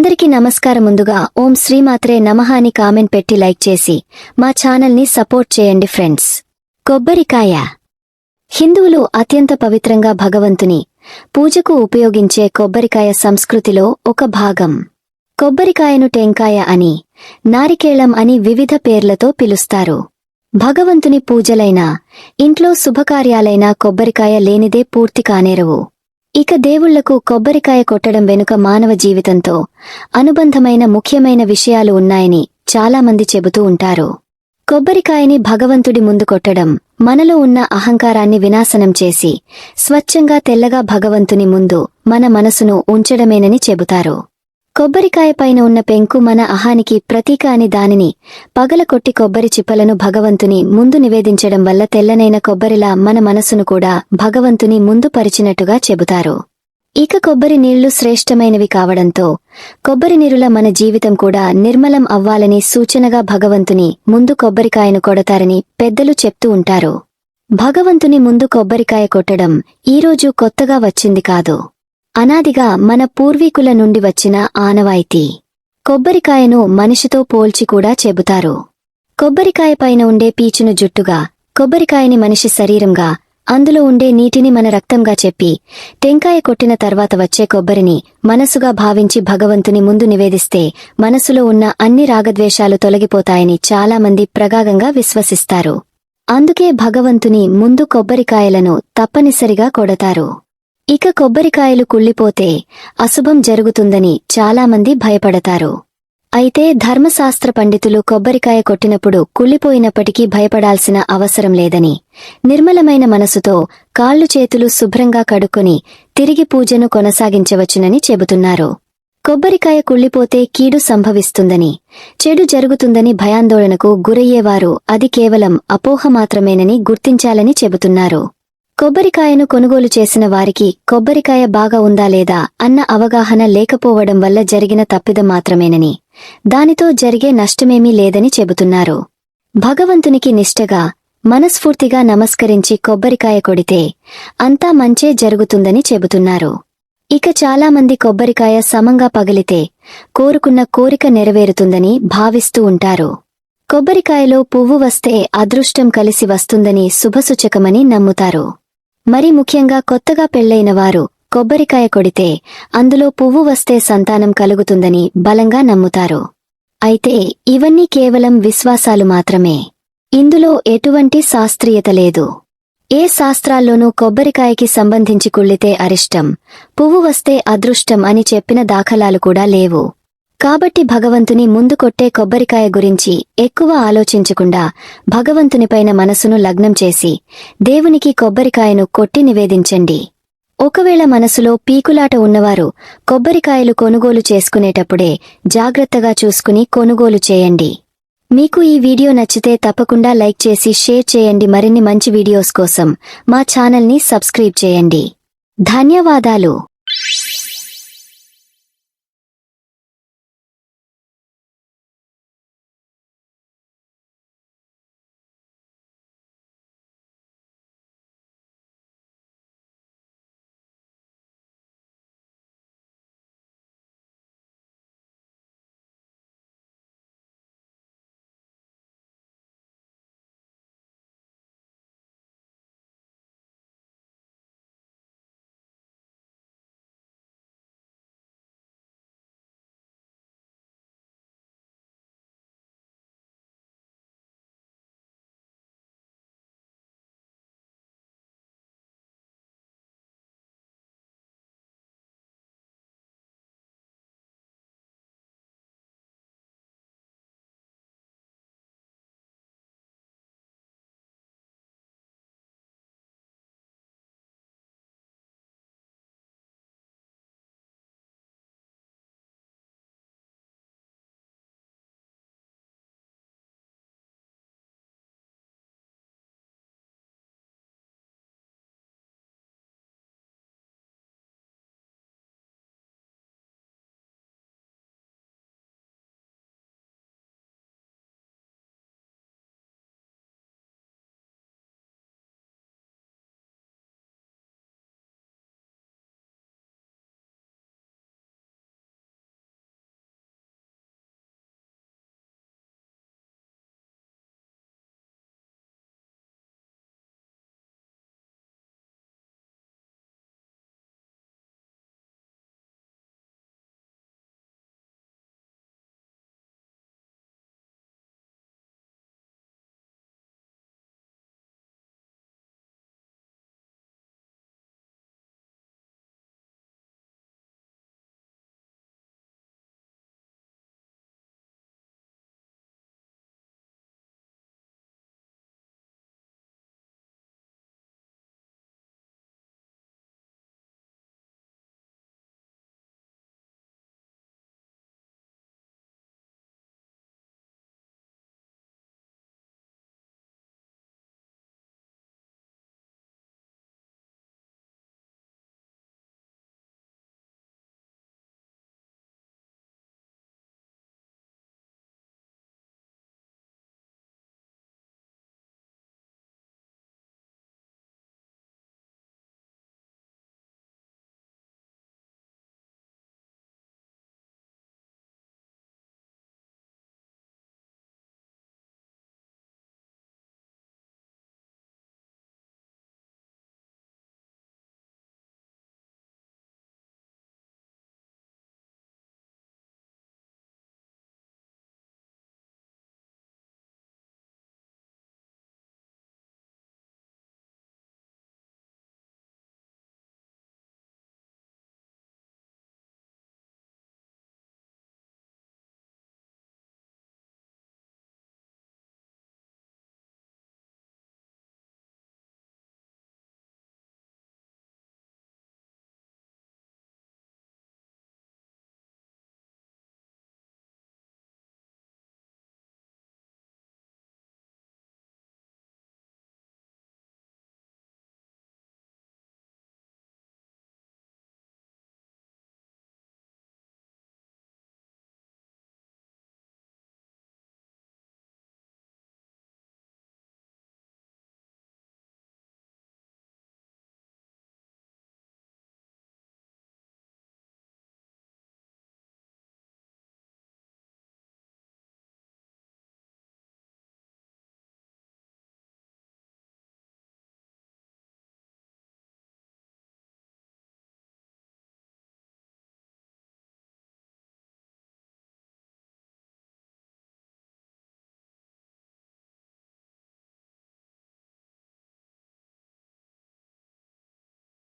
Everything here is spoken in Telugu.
అందరికీ నమస్కారం ముందుగా ఓం శ్రీమాత్రే నమః అని కామెంట్ పెట్టి లైక్ చేసి మా ఛానల్ని సపోర్ట్ చేయండి ఫ్రెండ్స్. కొబ్బరికాయ. హిందువులు అత్యంత పవిత్రంగా భగవంతుని పూజకు ఉపయోగించే కొబ్బరికాయ సంస్కృతిలో ఒక భాగం. కొబ్బరికాయను టెంకాయ అని నారికేళం అని వివిధ పేర్లతో పిలుస్తారు. భగవంతుని పూజలైనా ఇంట్లో శుభకార్యాలైనా కొబ్బరికాయ లేనిదే పూర్తి కానేరవు. ఇక దేవుళ్ళకు కొబ్బరికాయ కొట్టడం వెనుక మానవ జీవితంతో అనుబంధమైన ముఖ్యమైన విషయాలు ఉన్నాయని చాలామంది చెబుతూ ఉంటారు. కొబ్బరికాయని భగవంతుడి ముందు కొట్టడం మనలో ఉన్న అహంకారాన్ని వినాశనం చేసి స్వచ్ఛంగా తెల్లగా భగవంతుని ముందు మన మనసును ఉంచడమేనని చెబుతారు. కొబ్బరికాయ పైన ఉన్న పెంకు మన అహానికి ప్రతీక అని దానిని పగలకొట్టి కొబ్బరి చిప్పలను భగవంతుని ముందు నివేదించడం వల్ల తెల్లనైన కొబ్బరిలా మన మనసును కూడా భగవంతుని ముందు పరిచినట్టుగా చెబుతారు. ఇక కొబ్బరి నీళ్ళు శ్రేష్టమైనవి కావడంతో కొబ్బరి నీరుల మన జీవితం కూడా నిర్మలం అవ్వాలని సూచనగా భగవంతుని ముందు కొబ్బరికాయను కొడతారని పెద్దలు చెప్తూ ఉంటారు. భగవంతుని ముందు కొబ్బరికాయ కొట్టడం ఈరోజు కొత్తగా వచ్చింది కాదు. అనాదిగా మన పూర్వీకుల నుండి వచ్చిన ఆనవాయితీ. కొబ్బరికాయను మనిషితో పోల్చి కూడా చెబుతారు. కొబ్బరికాయ పైన ఉండే పీచును జుట్టుగా కొబ్బరికాయని మనిషి శరీరంగా అందులో ఉండే నీటిని మన రక్తంగా చెప్పి టెంకాయ కొట్టిన తర్వాత వచ్చే కొబ్బరిని మనసుగా భావించి భగవంతుని ముందు నివేదిస్తే మనసులో ఉన్న అన్ని రాగద్వేషాలు తొలగిపోతాయని చాలామంది ప్రగాగంగా విశ్వసిస్తారు. అందుకే భగవంతుని ముందు కొబ్బరికాయలను తప్పనిసరిగా కొడతారు. ఇక కొబ్బరికాయలు కుళ్ళిపోతే అశుభం జరుగుతుందని చాలామంది భయపడతారు. అయితే ధర్మశాస్త్ర పండితులు కొబ్బరికాయ కొట్టినప్పుడు కుళ్ళిపోయినప్పటికీ భయపడాల్సిన అవసరం లేదని నిర్మలమైన మనసుతో కాళ్ళు చేతులు శుభ్రంగా కడుక్కొని తిరిగి పూజను కొనసాగించవచ్చునని చెబుతున్నారు. కొబ్బరికాయ కుళ్ళిపోతే కీడు సంభవిస్తుందని చెడు జరుగుతుందని భయాందోళనకు గురయ్యేవారు అది కేవలం అపోహ మాత్రమేనని గుర్తించాలని చెబుతున్నారు. కొబ్బరికాయను కొనుగోలు చేసిన వారికి కొబ్బరికాయ బాగా ఉందా లేదా అన్న అవగాహన లేకపోవడం వల్ల జరిగిన తప్పిదం మాత్రమేనని. దానితో జరిగే నష్టమేమీ లేదని చెబుతున్నారు. భగవంతునికి నిష్టగా మనస్ఫూర్తిగా నమస్కరించి కొబ్బరికాయ కొడితే అంతా మంచే జరుగుతుందని చెబుతున్నారు. ఇక చాలామంది కొబ్బరికాయ సమంగా పగిలితే కోరుకున్న కోరిక నెరవేరుతుందని భావిస్తూ ఉంటారు. కొబ్బరికాయలో పువ్వు వస్తే అదృష్టం కలిసి వస్తుందని శుభసూచకమని నమ్ముతారు. మరి ముఖ్యంగా కొత్తగా పెళ్ళైన వారు కొబ్బరికాయ కొడితే అందులో పువ్వు వస్తే సంతానం కలుగుతుందని బలంగా నమ్ముతారు. అయితే ఇవన్నీ కేవలం విశ్వాసాలు మాత్రమే. ఇందులో ఎటువంటి శాస్త్రీయత లేదు. ఏ శాస్త్రాల్లోనూ కొబ్బరికాయకి సంబంధించి కుళ్ళితే అరిష్టం పువ్వు వస్తే అదృష్టం అని చెప్పిన దాఖలాలు కూడా లేవు. కాబట్టి భగవంతుని ముందు కొట్టే కొబ్బరికాయ గురించి ఎక్కువ ఆలోచించకుండా భగవంతునిపైన మనసును లగ్నం చేసి దేవునికి కొబ్బరికాయను కొట్టి నివేదించండి. ఒకవేళ మనసులో పీకులాట ఉన్నవారు కొబ్బరికాయలు కొనుగోలు చేసుకునేటప్పుడే జాగ్రత్తగా చూసుకుని కొనుగోలు చేయండి. మీకు ఈ వీడియో నచ్చితే తప్పకుండా లైక్ చేసి షేర్ చేయండి. మరిన్ని మంచి వీడియోస్ కోసం మా ఛానల్ని సబ్స్క్రైబ్ చేయండి. ధన్యవాదాలు.